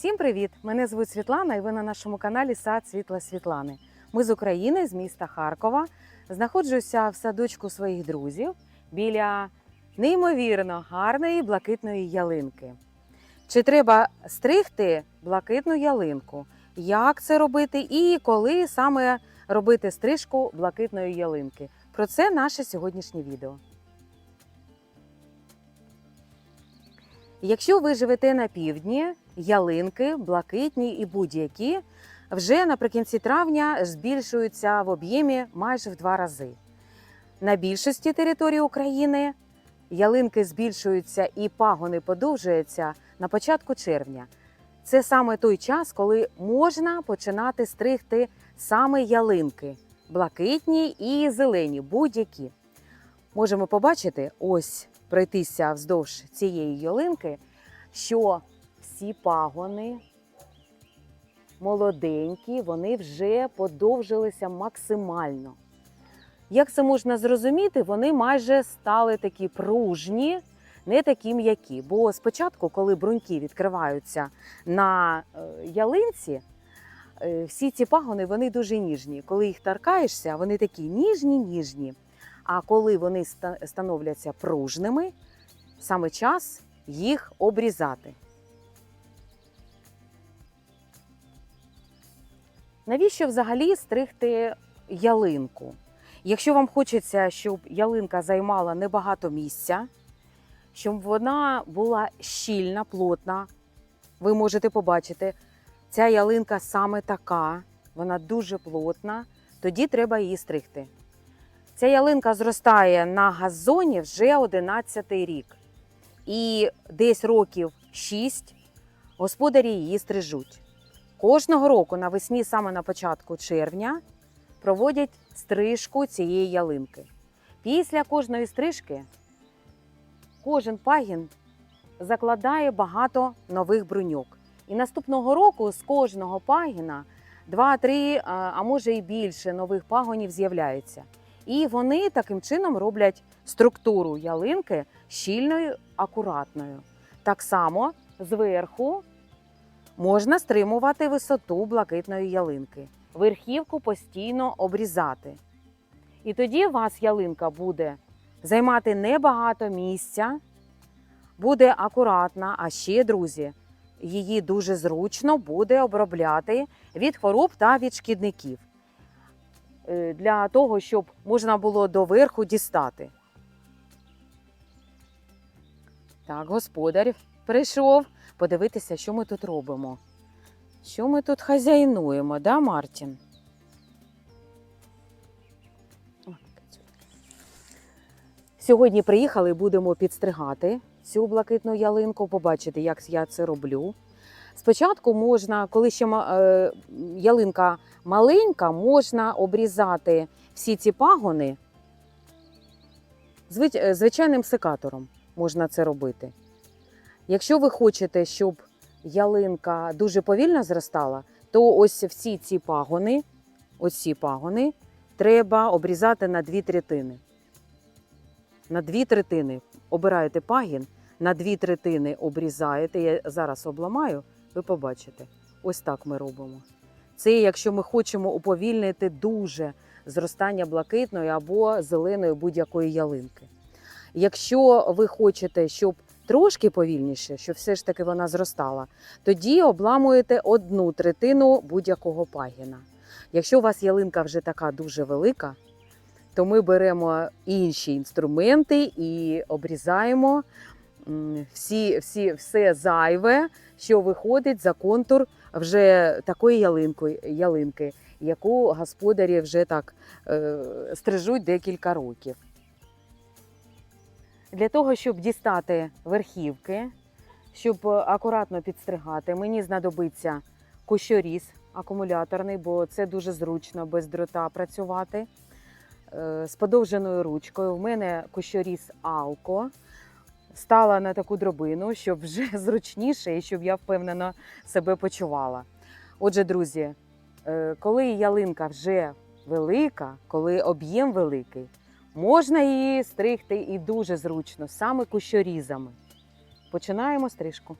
Всім привіт! Мене звуть Світлана, і ви на нашому каналі Сад Світла Світлани. Ми з України, з міста Харкова. Знаходжуся в садочку своїх друзів біля неймовірно гарної блакитної ялинки. Чи треба стригти блакитну ялинку? Як це робити і коли саме робити стрижку блакитної ялинки? Про це наше сьогоднішнє відео. Якщо ви живете на півдні, ялинки, блакитні і будь-які, вже наприкінці травня збільшуються в об'ємі майже в два рази. На більшості території України ялинки збільшуються і пагони подовжуються на початку червня. Це саме той час, коли можна починати стригти саме ялинки, блакитні і зелені, будь-які. Можемо побачити, ось пройтися вздовж цієї ялинки, що всі пагони молоденькі, вони вже подовжилися максимально. Як це можна зрозуміти, вони майже стали такі пружні, не такі м'які. Бо спочатку, коли бруньки відкриваються на е, ялинці, е, всі ці пагони вони дуже ніжні. Коли їх торкаєшся, вони такі ніжні, ніжні. А коли вони становляться пружними, саме час їх обрізати. Навіщо взагалі стригти ялинку? Якщо вам хочеться, щоб ялинка займала небагато місця, щоб вона була щільна, плотна, ви можете побачити, ця ялинка саме така, вона дуже плотна, тоді треба її стригти. Ця ялинка зростає на газоні вже 11 рік. І десь років 6 господарі її стрижуть. Кожного року навесні, саме на початку червня, проводять стрижку цієї ялинки. Після кожної стрижки кожен пагін закладає багато нових бруньок. І наступного року з кожного пагіна 2-3, а може і більше нових пагонів з'являється. І вони таким чином роблять структуру ялинки щільною, акуратною. Так само зверху можна стримувати висоту блакитної ялинки. Верхівку постійно обрізати. І тоді у вас ялинка буде займати небагато місця, буде акуратна, а ще, друзі, її дуже зручно буде обробляти від хвороб та від шкідників. Е, Для того, щоб можна було доверху дістати. Так, господар прийшов подивитися, що ми тут робимо. Що ми тут хазяйнуємо, да, Мартін? Сьогодні приїхали, будемо підстригати цю блакитну ялинку, побачите, як я це роблю. Спочатку можна, коли ще е, ялинка маленька, можна обрізати всі ці пагони е, звичайним секатором можна це робити. Якщо ви хочете, щоб ялинка дуже повільно зростала, то ось всі ці пагони, ось ці пагони треба обрізати на дві третини. На дві третини обираєте пагін, на дві третини обрізаєте. Я зараз обламаю, ви побачите. Ось так ми робимо. Це якщо ми хочемо уповільнити дуже зростання блакитної або зеленої будь-якої ялинки. Якщо ви хочете, щоб трошки повільніше, щоб все ж таки вона зростала, тоді обламуєте одну третину будь-якого пагіна. Якщо у вас ялинка вже така дуже велика, то ми беремо інші інструменти і обрізаємо всі, всі, все зайве, що виходить за контур вже такої ялинки, ялинки яку господарі вже так е, стрижуть декілька років. Для того, щоб дістати верхівки, щоб акуратно підстригати, мені знадобиться кущоріз акумуляторний, бо це дуже зручно без дрота працювати. Е, З подовженою ручкою. В мене кущоріз Алко. Стала на таку дробину, щоб вже зручніше і щоб я впевнено себе почувала. Отже, друзі, е, коли ялинка вже велика, коли об'єм великий, можна її стригти і дуже зручно, саме кущорізами. Починаємо стрижку.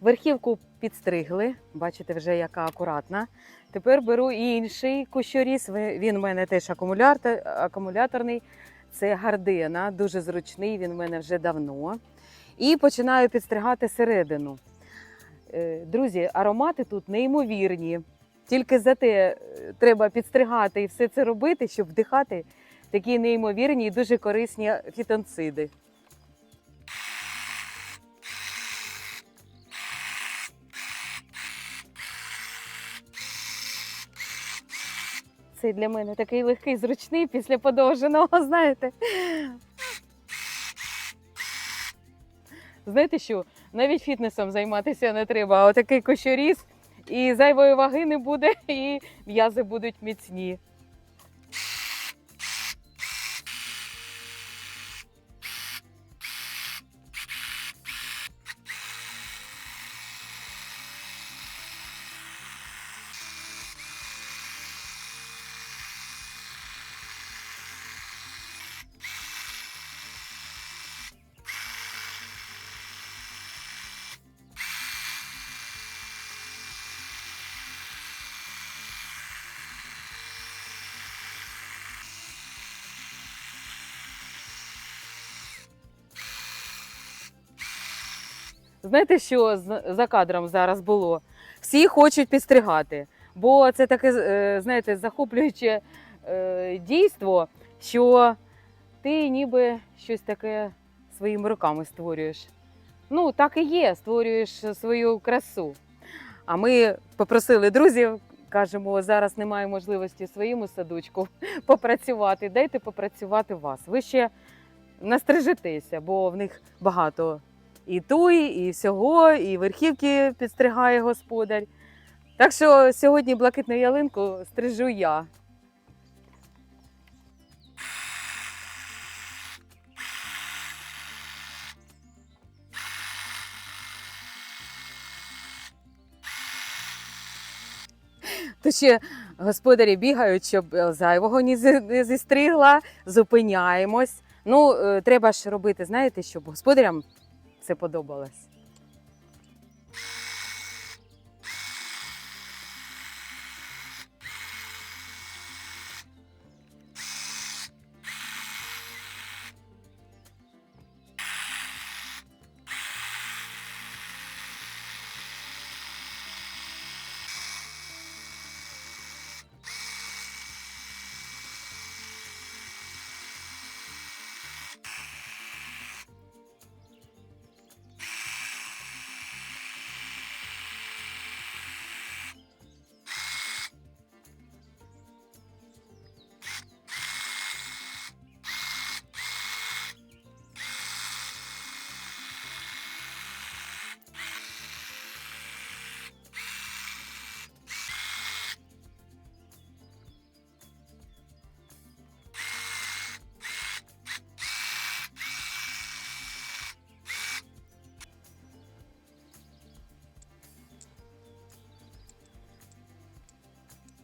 Верхівку підстригли, бачите, вже яка акуратна. Тепер беру інший кущоріз. Він у мене теж акумуляторний. Це гардена, дуже зручний, він у мене вже давно. І починаю підстригати середину. Е, Друзі, аромати тут неймовірні. Тільки за те е, треба підстригати і все це робити, щоб вдихати такі неймовірні і дуже корисні фітонциди. Цей для мене такий легкий, зручний після подовженого, знаєте. Знаєте що? Навіть фітнесом займатися не треба, а отакий кощоріз, і зайвої ваги не буде, і м'язи будуть міцні. Знаєте, що за кадром зараз було? Всі хочуть підстригати, бо це таке, е, знаєте, захоплююче е, дійство, що ти ніби щось таке своїми руками створюєш. Ну, так і є, створюєш свою красу. А ми попросили друзів, кажемо, зараз немає можливості своєму садочку попрацювати. Дайте попрацювати вас. Ви ще настрижетеся, бо в них багато і туй, і всього, і верхівки підстригає господар. Так що сьогодні блакитну ялинку стрижу я. То ще господарі бігають, щоб е, зайвого не зістригла, зупиняємось. Ну, е, треба ж робити, знаєте, щоб господарям це подобалось.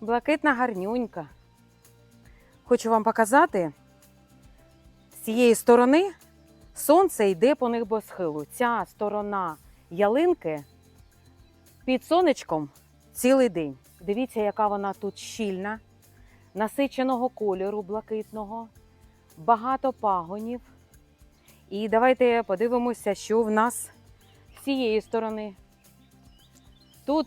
Блакитна гарнюнька. Хочу вам показати, з цієї сторони сонце йде по небосхилу. Ця сторона ялинки під сонечком цілий день. Дивіться, яка вона тут щільна, насиченого кольору блакитного, багато пагонів. І давайте подивимося, що в нас з цієї сторони. Тут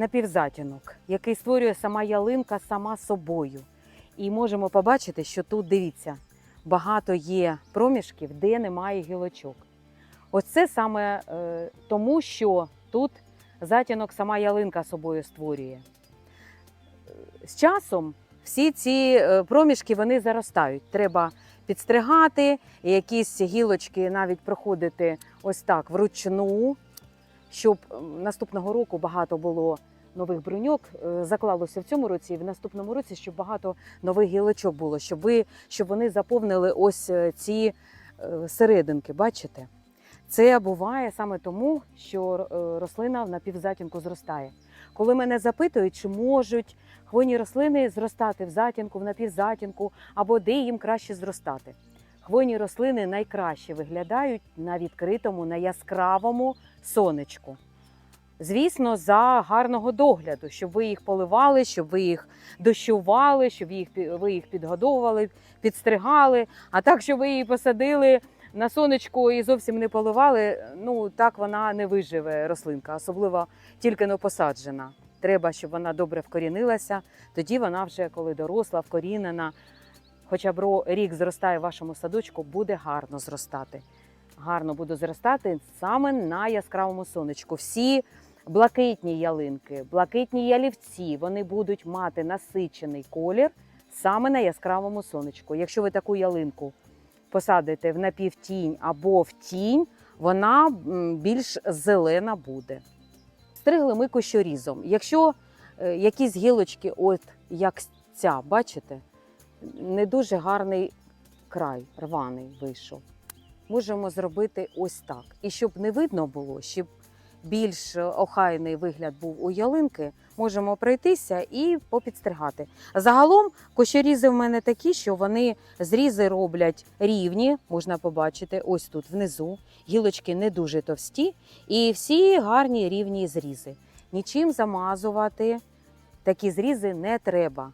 напівзатінок, який створює сама ялинка сама собою. І можемо побачити, що тут, дивіться, багато є проміжків, де немає гілочок. Ось це саме е, тому, що тут затінок сама ялинка собою створює. З часом всі ці е, проміжки вони заростають. Треба підстригати, якісь гілочки навіть проходити ось так вручну, щоб наступного року багато було нових бруньок. е, Заклалося в цьому році і в наступному році, щоб багато нових гілочок було, щоб ви щоб вони заповнили ось е, ці е, серединки. Бачите? Це буває саме тому, що рослина в напівзатінку зростає. Коли мене запитують, чи можуть хвойні рослини зростати в затінку, в напівзатінку, або де їм краще зростати. Хвойні рослини найкраще виглядають на відкритому, на яскравому сонечку. Звісно, за гарного догляду, щоб ви їх поливали, щоб ви їх дощували, щоб їх, ви їх підгодовували, підстригали. А так, щоб ви її посадили на сонечку і зовсім не поливали, ну так вона не виживе рослинка, особливо тільки не посаджена. Треба, щоб вона добре вкорінилася. Тоді вона вже, коли доросла, вкорінена, хоча б рік зростає в вашому садочку, буде гарно зростати. Гарно буде зростати саме на яскравому сонечку. Всі блакитні ялинки, блакитні ялівці, вони будуть мати насичений колір саме на яскравому сонечку. Якщо ви таку ялинку посадите в напівтінь або в тінь, вона більш зелена буде. Стригли ми кущорізом. Якщо е, якісь гілочки, от як ця, бачите, не дуже гарний край, рваний вийшов. Можемо зробити ось так. І щоб не видно було, щоб більш охайний вигляд був у ялинки, можемо пройтися і попідстригати. Загалом кущорізи в мене такі, що вони зрізи роблять рівні, можна побачити, ось тут внизу. Гілочки не дуже товсті, і всі гарні рівні зрізи. Нічим замазувати такі зрізи не треба.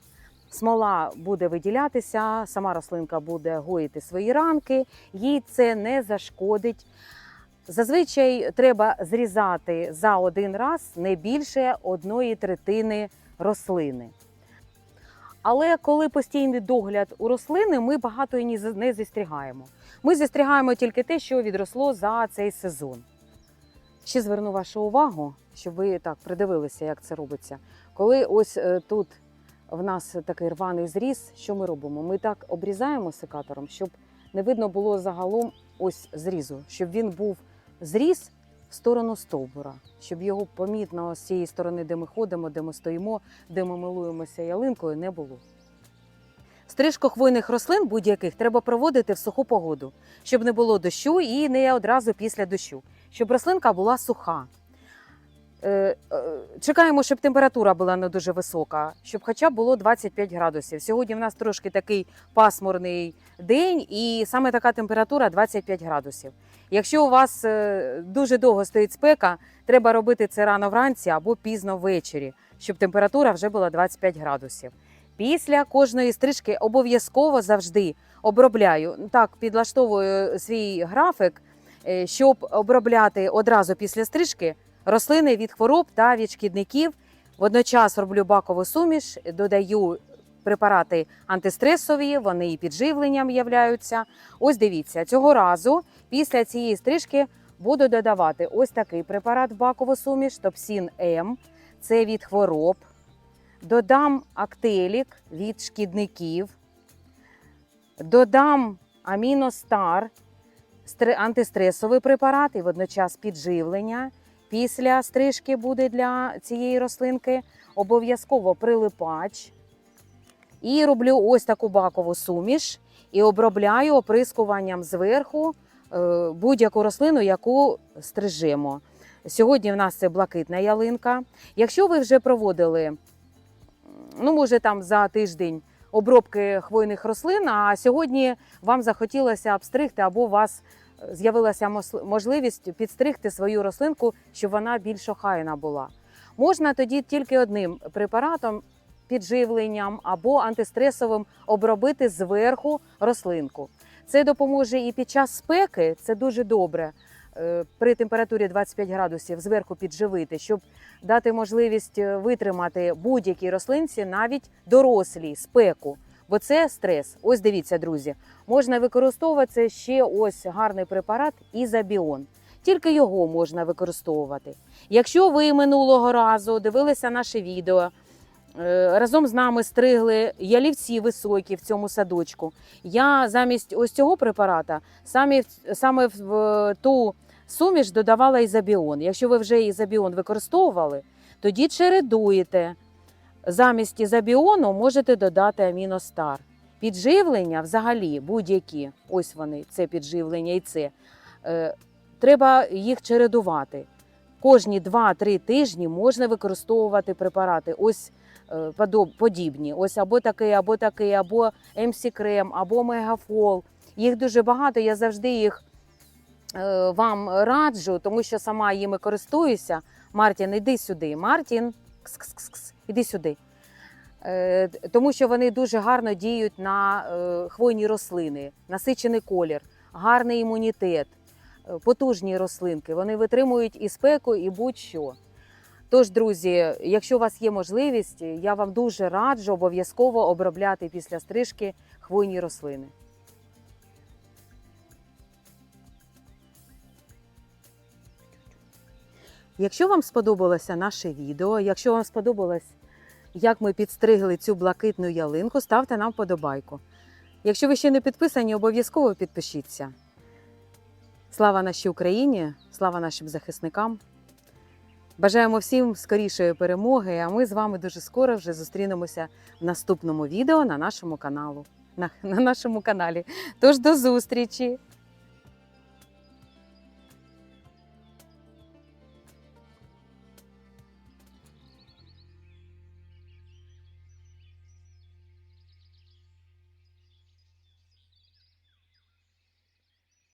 Смола буде виділятися, сама рослинка буде гоїти свої ранки, їй це не зашкодить. Зазвичай треба зрізати за один раз не більше одної третини рослини. Але коли постійний догляд у рослини, ми багато і не зістрігаємо. Ми зістрігаємо тільки те, що відросло за цей сезон. Ще зверну вашу увагу, щоб ви так придивилися, як це робиться. Коли ось е, тут в нас такий рваний зріз, що ми робимо? Ми так обрізаємо секатором, щоб не видно було загалом ось зрізу, щоб він був зріз в сторону стовбура, щоб його помітно з цієї сторони, де ми ходимо, де ми стоїмо, де ми милуємося ялинкою, не було. Стрижку хвойних рослин будь-яких треба проводити в суху погоду, щоб не було дощу і не одразу після дощу, щоб рослинка була суха. Е, е, Чекаємо, щоб температура була не дуже висока, щоб хоча б було 25 градусів. Сьогодні в нас трошки такий пасмурний день, і саме така температура 25 градусів. Якщо у вас е, дуже довго стоїть спека, треба робити це рано вранці або пізно ввечері, щоб температура вже була 25 градусів. Після кожної стрижки обов'язково завжди обробляю. Так, підлаштовую свій графік, щоб обробляти одразу після стрижки рослини від хвороб та від шкідників. Водночас роблю бакову суміш, додаю препарати антистресові, вони і підживленням являються. Ось дивіться, цього разу після цієї стрижки буду додавати ось такий препарат в бакову суміш, Топсін М. Це від хвороб. Додам актелік від шкідників. Додам аміностар, антистресовий препарат і водночас підживлення. Після стрижки буде для цієї рослинки обов'язково прилипач. І роблю ось таку бакову суміш і обробляю оприскуванням зверху е, будь-яку рослину, яку стрижемо. Сьогодні в нас це блакитна ялинка. Якщо ви вже проводили, ну може там за тиждень обробки хвойних рослин, а сьогодні вам захотілося обстригти або вас з'явилася можливість підстригти свою рослинку, щоб вона більш охайна була. Можна тоді тільки одним препаратом, підживленням або антистресовим обробити зверху рослинку. Це допоможе і під час спеки, це дуже добре. е, При температурі 25 градусів зверху підживити, щоб дати можливість е, витримати будь-якій рослинці, навіть дорослій спеку. Бо це стрес. Ось дивіться, друзі, можна використовувати ще ось гарний препарат Ізобіон. Тільки його можна використовувати. Якщо ви минулого разу дивилися наше відео, е, разом з нами стригли ялівці високі в цьому садочку. Я замість ось цього препарата саме в в ту суміш додавала ізобіон. Якщо ви вже ізобіон використовували, тоді чередуєте. Замість ізобіону можете додати аміностар. Підживлення взагалі будь-які, ось вони, це підживлення і це. Е, треба їх чередувати. Кожні 2-3 тижні можна використовувати препарати. Ось е, подібні. Ось або такий, або такий, або МС-крем, або мегафол. Їх дуже багато, я завжди їх е, вам раджу, тому що сама їми користуюся. Мартін, іди сюди. Мартін, кс-кс-кс, іди сюди. Е, Тому що вони дуже гарно діють на е, хвойні рослини, насичений колір, гарний імунітет, е, потужні рослинки. Вони витримують і спеку, і будь-що. Тож, друзі, якщо у вас є можливість, я вам дуже раджу обов'язково обробляти після стрижки хвойні рослини. Якщо вам сподобалося наше відео, якщо вам сподобалось, як ми підстригли цю блакитну ялинку, ставте нам вподобайку. Якщо ви ще не підписані, обов'язково підпишіться. Слава нашій Україні, слава нашим захисникам. Бажаємо всім скорішої перемоги, а ми з вами дуже скоро вже зустрінемося в наступному відео на нашому каналу. На, на нашому каналі. Тож до зустрічі!